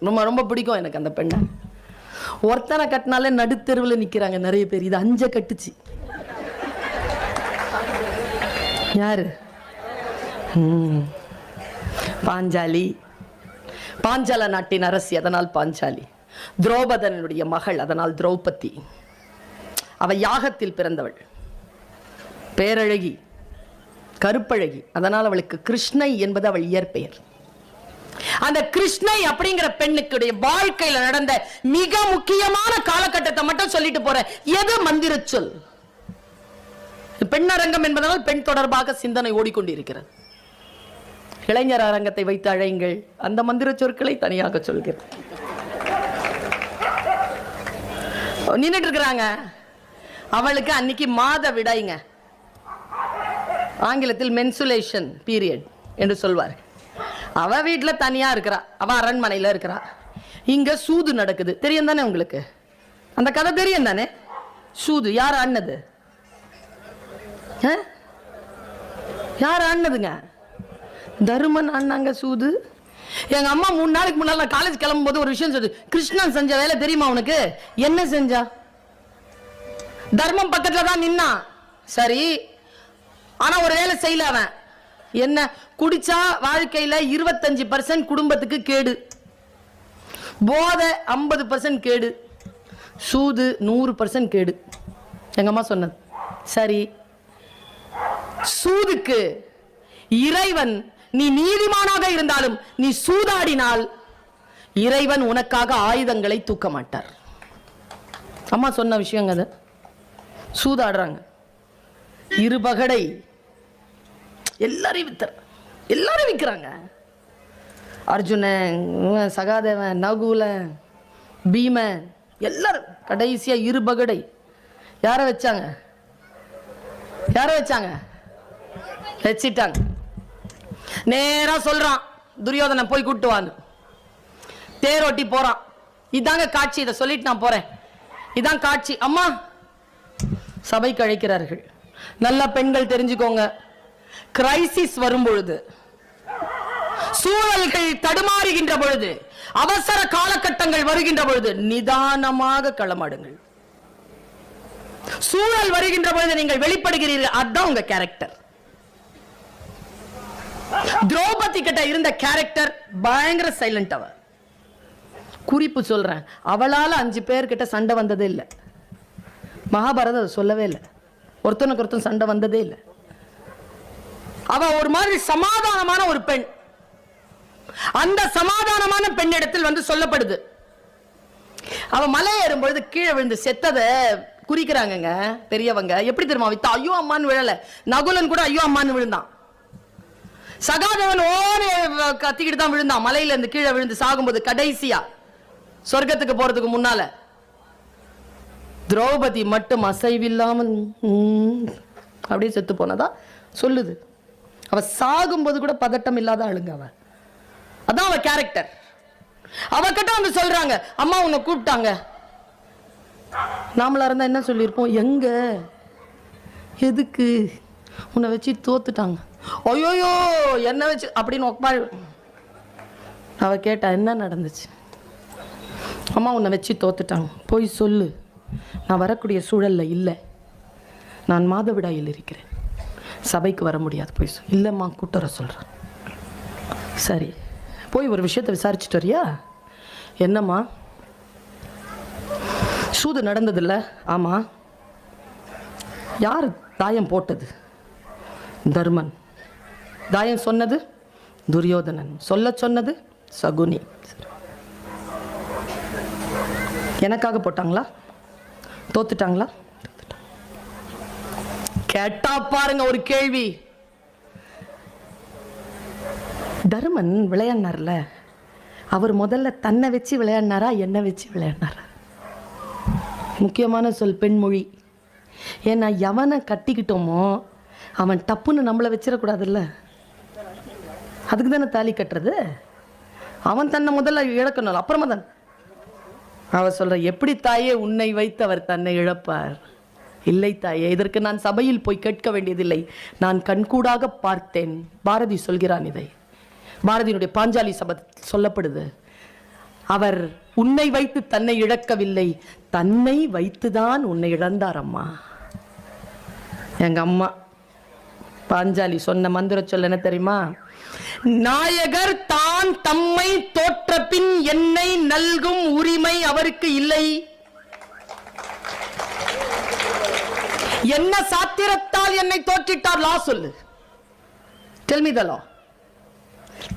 ரொம்ப ரொம்ப பிடிக்கும் எனக்கு அந்த பெண்ணை. ஒருத்தனை கட்டினாலே நடுத்தெருவில் நிற்கிறாங்க நிறைய பேர். இது அஞ்ச கட்டுச்சு. யாரு? பாஞ்சாலி. பாஞ்சால நாட்டின் அரசி அதனால் பாஞ்சாலி. துரோபதனுடைய மகள் அதனால் திரௌபதி. அவ யாகத்தில் பிறந்தவள். பேரழகி கருப்பழகி. அதனால் அவளுக்கு கிருஷ்ணை என்பது அவள் இயற்பெயர். அந்த கிருஷ்ணை அப்படிங்கிற பெண்ணுக்குடைய வாழ்க்கையில நடந்த மிக முக்கியமான காலகட்டத்தை மட்டும் சொல்லிட்டு போறேன். எது மந்திர சொல் பெண்ணரங்கம் என்பதனால் பெண் தொடர்பாக சிந்தனை ஓடிக்கொண்டிருக்கிறது. இளைஞர் அரங்கத்தை வைத்து அழையுங்கள். அந்த மந்திர சொற்களை தனியாக சொல்கிறேன். நின்றுட்டு இருக்கிறாங்க அவளுக்கு அன்னைக்கு மாத விடாய்ங்க ஆங்கிலத்தில் மென்சுலேஷன் பீரியட் என்று சொல்வார்கள். அவ வீட்டில் தனியாக இருக்கிறா. அவ அரண்மனையில் இருக்கிறா. இங்கே சூது நடக்குது. தெரியும் தானே உங்களுக்கு? அந்த கதை தெரியும் தானே? சூது யார் ஆடினது? ஆ? யார் ஆடினதுங்க? தருமன் ஆடினாங்க சூது. எங்கள் அம்மா மூணு நாளைக்கு முன்னால் காலேஜ் கிளம்பும் போது ஒரு விஷயம் சொல்லுது. கிருஷ்ணன் செஞ்ச வேலை தெரியுமா உனக்கு? என்ன செஞ்சா? தர்மம் பக்கத்தில் தான் நின்னான். சரி. ஆனால் ஒரு வேலை செய்யல அவன். என்ன? குடிச்சா வாழ்க்கையில இருபத்தஞ்சு பர்சன்ட் குடும்பத்துக்கு கேடு. போதை ஐம்பது பர்சன்ட் கேடு. சூது நூறு பர்சன்ட் கேடு. எங்கம்மா சொன்னது. சரி. சூதுக்கு இறைவன் நீ நீதிமானாக இருந்தாலும் நீ சூதாடினால் இறைவன் உனக்காக ஆயுதங்களை தூக்க மாட்டார். அம்மா சொன்ன விஷயங்க அது. சூதாடுறாங்க. இருபகடை எல்லாரையும் வித்தர் எல்லாரும் விற்கிறாங்க அர்ஜுனன் சகாதேவன் நகுல பீமன் எல்லாரும் இரு இருபகடை. யாரை வச்சாங்க? யாரை வச்சாங்க? வச்சிட்டாங்க. நேராக சொல்கிறான் துரியோதனை போய் கூட்டு வாங்க தேரோட்டி போகிறான் இதாங்க காட்சி இதை சொல்லிட்டு நான் போகிறேன் இதான் காட்சி. அம்மா சபைக்கு அழைக்கிறார்கள். நல்ல பெண்கள் தெரிஞ்சுக்கோங்க. கிரைசிஸ் வரும் பொழுது. சூழல்கள் தடுமாறுகின்ற பொழுது அவசர காலகட்டங்கள் வருகின்ற பொழுது நிதானமாக களமாடுங்கள். சூழல் வருகின்ற பொழுது நீங்கள் வெளிப்படுகிறீர்கள் அதுதான் உங்க கேரக்டர் திரௌபதி கிட்ட இருந்த கேரக்டர் பயங்கர சைலண்ட் அவ. குறிப்பு சொல்றேன் அவளால அஞ்சு பேர்கிட்ட சண்டை வந்ததே இல்லை. மகாபாரதம் சொல்லவே இல்லை. ஒருத்தனுக்கு ஒருத்தன் சண்டை வந்ததே இல்லை. அவ ஒரு மாதிரி சமாதானமான ஒரு பெண். அந்த சமாதானமான பெண்ணிடத்தில் வந்து சொல்லப்படுது. அவ மலை ஏறும் பொழுது கீழே விழுந்து செத்ததை குறிக்கிறாங்கங்க பெரியவங்க. எப்படி தெரியுமா வித்தா ஐயோ அம்மான்னு விழல. நகுலன் கூட ஐயோ அம்மான்னு விழுந்தான். சகாதேவன் ஓரே கத்திக்கிட்டு தான் விழுந்தான். மலையில இருந்து கீழே விழுந்து சாகும்போது கடைசியா சொர்க்கத்துக்கு போறதுக்கு முன்னால. திரௌபதி மட்டும் அசைவில்லாமல் அப்படியே செத்து போனதா சொல்லுது. அவ சாகும்போது கூட பதட்டம் இல்லாத ஆளுங்க அவ. அதான் அவ கேரக்டர் அவகிட்ட வந்து சொல்றாங்க அம்மா உன்னை கூப்பிட்டாங்க. நாமளா இருந்தா என்ன சொல்லியிருப்போம்? எங்க? எதுக்கு? உன்னை வச்சு தோத்துட்டாங்க. ஐயோயோ என்ன வச்சு அப்படின்னு உட்காரு அவ கேட்டா என்ன நடந்துச்சு? அம்மா உன்னை வச்சு தோத்துட்டாங்க. போய் சொல்லு. நான் வரக்கூடிய சூழலில் இல்லை. நான் மாதவிடாயில் இருக்கிறேன். சபைக்கு வர முடியாது போய் சொல். இல்லைம்மா கூட்டு வர சொல்கிறேன் சரி. போய் ஒரு விஷயத்தை விசாரிச்சுட்டு வரியா? என்னம்மா? சூது நடந்ததில்ல. ஆமாம் யார் தாயம் போட்டது? தர்மன். தாயம் சொன்னது துரியோதனன். சொல்ல சொன்னது சகுனி. எனக்காக போட்டாங்களா? தோத்துட்டாங்களா? கேட்டா பாருங்க ஒரு கேள்வி. தருமன் விளையாடினார்ல? அவர் முதல்ல தன்னை வச்சு விளையாடினாரா என்னை வச்சு விளையாடினாரா? முக்கியமான சொல் பெண்மொழி. ஏன்னா எவனை கட்டிக்கிட்டோமோ அவன் டப்புன்னு நம்மளை வச்சிடக்கூடாதுல்ல? அதுக்கு தானே தாலி கட்டுறது? அவன் தன்னை முதல்ல இழக்கணும் அப்புறமா தான். அவ சொல்ற எப்படி தாயே உன்னை வைத்து அவர் தன்னை இழப்பார்? இல்லை தாயே இதற்கு நான் சபையில் போய் கேட்க வேண்டியதில்லை. நான் கண்கூடாக பார்த்தேன். பாரதி சொல்கிறான் இதை. பாரதியினுடைய பாஞ்சாலி சபை சொல்லப்படுது. அவர் உன்னை வைத்து தன்னை இழக்கவில்லை. தன்னை வைத்துதான் உன்னை இழந்தார் அம்மா எங்க அம்மா பாஞ்சாலி சொன்ன மந்திர சொல்ல என்ன தெரியுமா? நாயகர் தான் தம்மை தோற்ற பின் என்னை நல்கும் உரிமை அவருக்கு இல்லை. என்ன சாத்திரத்தால் என்னை தோற்றிட்டார்? லா சொல்லு. டெல்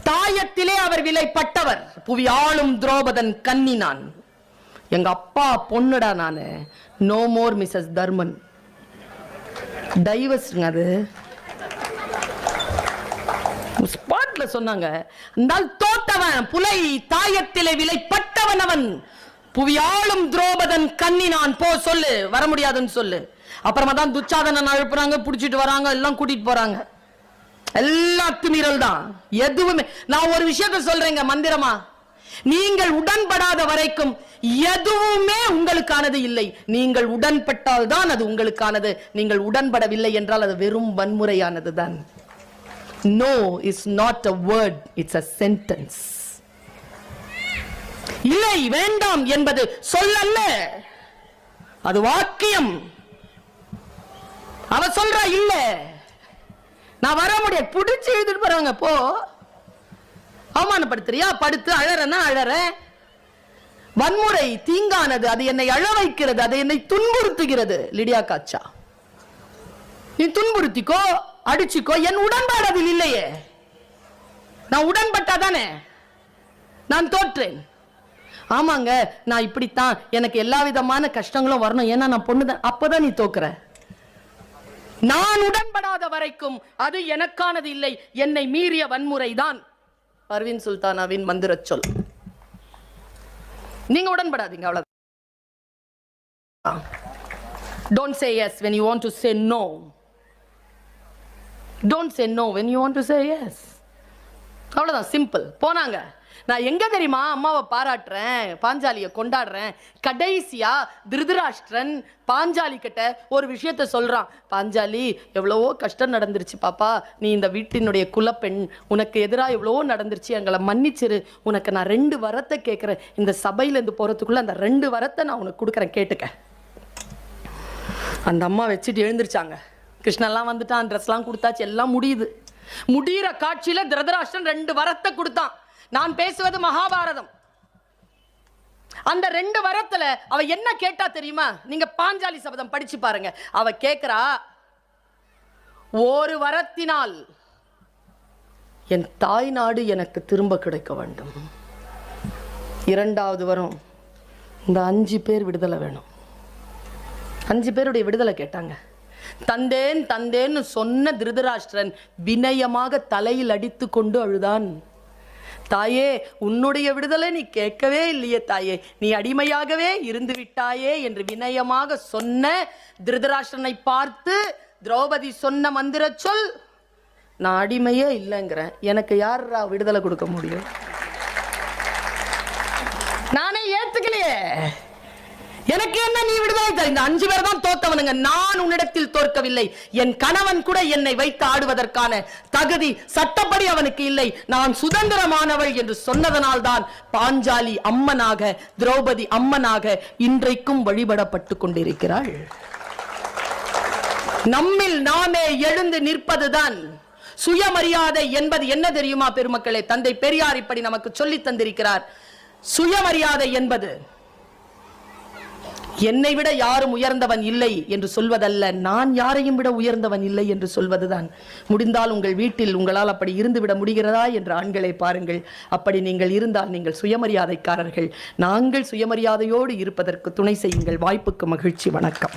தாயத்திலே அவர் விலைப்பட்டவர். புவி ஆளும் துரோபதன் கன்னி நான் எங்க அப்பா பொண்ணுடா நானு. நோ மோர் மிஸ்ஸஸ் தர்மன் டைவர்ஸ்ங்க அது. ஸ்பாட்ல சொன்னாங்க. இருந்தால் தோட்டவன் புலை தாயத்திலே விலைப்பட்டவன் அவன். புவியாளும் துரோபதன் கண்ணினான். நான் போ சொல்லு. வர முடியாதுன்னு சொல்லு. அப்புறமா தான் துச்சாதனன் அழுப்புறாங்க புடிச்சிட்டு வராங்க எல்லாம் கூட்டிட்டு போறாங்க. எல்லாம் அத்துமீறல் தான். எதுவுமே. நான் ஒரு விஷயத்த சொல்றேங்க மந்திரமா. நீங்கள் உடன்படாத வரைக்கும் எதுவுமே உங்களுக்கானது இல்லை. நீங்கள் உடன்பட்டால் தான் அது உங்களுக்கானது. நீங்கள் உடன்படவில்லை என்றால் அது வெறும் வன்முறையானது தான் no is not a word it's a sentence இல்லை வேண்டாம் என்பது சொல்லல்ல. அது வாக்கியம். அவ சொல்றா இல்ல. நான் வர முடிய புடிச்சு எழுதிட்டு போறாங்க போ. அவமானப்படுத்துறியா? படுத்து அழறனா அழறேன் வன்முறை தீங்கானது அது என்னை அழ வைக்கிறது அது என்னை துன்புறுத்துகிறது. லிடியா காச்சா நீ துன்புறுத்திக்கோ அடிச்சுக்கோ என் உடன்பாடு அதில் இல்லையே. நான் உடன்பட்டாதானே? நான் தோற்றேன். ஆமாங்க நான் இப்படித்தான். எனக்கு எல்லா விதமான கஷ்டங்களும் வரணும். ஏன்னா நான் பொண்ணுதான். அப்பதான் நீ தோக்குற. நான் உடன்படாத வரைக்கும் அது எனக்கானது இல்லை. என்னை மீறிய வன்முறை தான் பர்வீன் சுல்தானாவின் மந்திர சொல். நீங்க உடன்படாதீங்க அவ்வளவு don't say yes when you want to say no don't say no when you want to say yes அவ்வளவுதான் சிம்பிள் போனாங்க. நான் எங்க தெரியுமா அம்மாவை பாராட்டுறேன் பாஞ்சாலியை கொண்டாடுறேன் கடைசியா திருதராஷ்டிரன் பாஞ்சாலி கிட்ட ஒரு விஷயத்த சொல்றான். பாஞ்சாலி எவ்வளவோ கஷ்டம் நடந்துருச்சு பாப்பா நீ இந்த வீட்டினுடைய குலப்பெண் உனக்கு எதிராக எவ்வளவோ நடந்துருச்சு எங்களை மன்னிச்சிரு உனக்கு நான் ரெண்டு வரத்தை கேட்குறேன் இந்த சபையிலேருந்து போறதுக்குள்ள அந்த ரெண்டு வரத்தை நான் உனக்கு கொடுக்குறேன் கேட்டுக்க. அந்த அம்மா வச்சுட்டு எழுந்திருச்சாங்க. கிருஷ்ணெல்லாம் வந்துட்டான் ட்ரெஸ்லாம் கொடுத்தாச்சு எல்லாம் முடியுது. முடிகிற காட்சியில திருதராஷ்டிரன் ரெண்டு வரத்தை கொடுத்தான். நான் பேசுவது மகாபாரதம். அந்த ரெண்டு வரத்துல அவ என்ன கேட்டா தெரியுமா? நீங்க பாஞ்சாலி சபதம் படிச்சு பாருங்க. அவ கேக்குறா ஒரு வரத்தினால் என் தாய் நாடு எனக்கு திரும்ப கிடைக்க வேண்டும். இரண்டாவது வரம் இந்த அஞ்சு பேர் விடுதலை வேணும். அஞ்சு பேருடைய விடுதலை கேட்டாங்க. தந்தேன் தந்தேன்னு சொன்ன திருதராஷ்டிரன் வினயமாக தலையில் அடித்து கொண்டு அழுதான். தாயே உன்னுடைய விடுதலை நீ கேட்கவே இல்லையே தாயே. நீ அடிமையாகவே இருந்து விட்டாயே என்று வினயமாக சொன்ன திருதராஷ்டனை பார்த்து திரௌபதி சொன்ன மந்திர சொல் நான் அடிமையே இல்லைங்கிறேன். எனக்கு யாரா விடுதலை கொடுக்க முடியும்? நானே ஏத்துக்கலையே. எனக்கு என்ன நீ விடுதலை தர? இந்த அஞ்சு பேர் தான் தோத்தவனுங்க. நான் உன்னிடத்தில் தோற்கவில்லை. என் கணவன் கூட என்னை வைத்து ஆடுவதற்கான தகுதி சட்டப்படி அவனுக்கு இல்லை. நான் சுதந்திரமானவள் என்று சொன்னதனால் தான் பாஞ்சாலி அம்மனாக திரௌபதி அம்மனாக இன்றைக்கும் வழிபடப்பட்டு கொண்டிருக்கிறாள். நம்மில் நாமே எழுந்து நிற்பதுதான் சுயமரியாதை என்பது. என்ன தெரியுமா பெருமக்களே? தந்தை பெரியார் இப்படி நமக்கு சொல்லி தந்திருக்கிறார். சுயமரியாதை என்பது என்னை விட யாரும் உயர்ந்தவன் இல்லை என்று சொல்வதல்ல. நான் யாரையும் விட உயர்ந்தவன் இல்லை என்று சொல்வதுதான். முடிந்தால் உங்கள் வீட்டில் உங்களால் அப்படி இருந்து விட முடிகிறதா என்று ஆண்களை பாருங்கள். அப்படி நீங்கள் இருந்தால் நீங்கள் சுயமரியாதைக்காரர்கள். நாங்கள் சுயமரியாதையோடு இருப்பதற்கு துணை செய்யுங்கள். வாய்ப்புக்கு மகிழ்ச்சி. வணக்கம்.